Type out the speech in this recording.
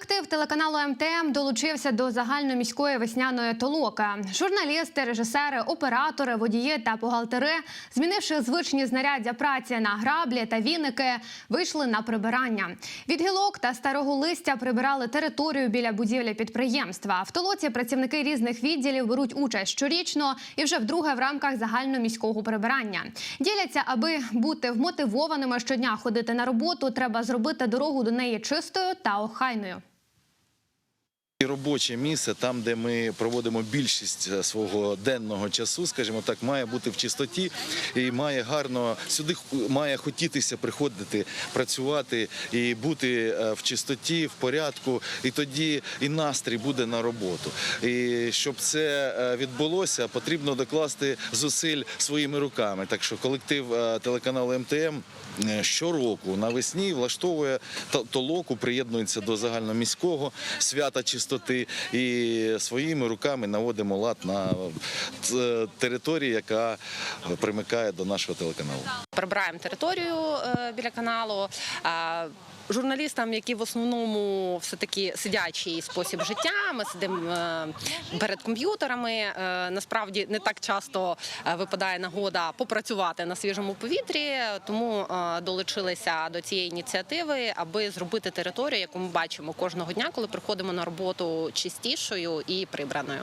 Колектив телеканалу МТМ долучився до загальноміської весняної толоки. Журналісти, режисери, оператори, водії та бухгалтери, змінивши звичні знаряддя праці на граблі та віники, вийшли на прибирання. Від гілок та старого листя прибирали територію біля будівлі підприємства. В толоці працівники різних відділів беруть участь щорічно і вже вдруге в рамках загальноміського прибирання. Діляться, аби бути вмотивованими щодня ходити на роботу, треба зробити дорогу до неї чистою та охайною. Робоче місце, там, де ми проводимо більшість е, свого денного часу, скажімо так, має бути в чистоті і має гарно сюди має хотітися приходити, працювати і бути е, в чистоті, в порядку. І тоді і настрій буде на роботу. І щоб це е, відбулося, потрібно докласти зусиль своїми руками. Так що колектив е, телеканалу МТМ е, щороку навесні влаштовує то- толоку, приєднується до загальноміського свята чистоти і своїми руками наводимо лад на е, території, яка примикає до нашого телеканалу. прибираємо територію е, біля каналу. Журналістам, які в основному все таки сидячий спосіб життя, ми сидимо е, перед комп'ютерами. е, Насправді не так часто е, випадає нагода попрацювати на свіжому повітрі, тому долучилися до цієї ініціативи, аби зробити територію, яку ми бачимо кожного дня, коли приходимо на роботу чистішою і прибраною.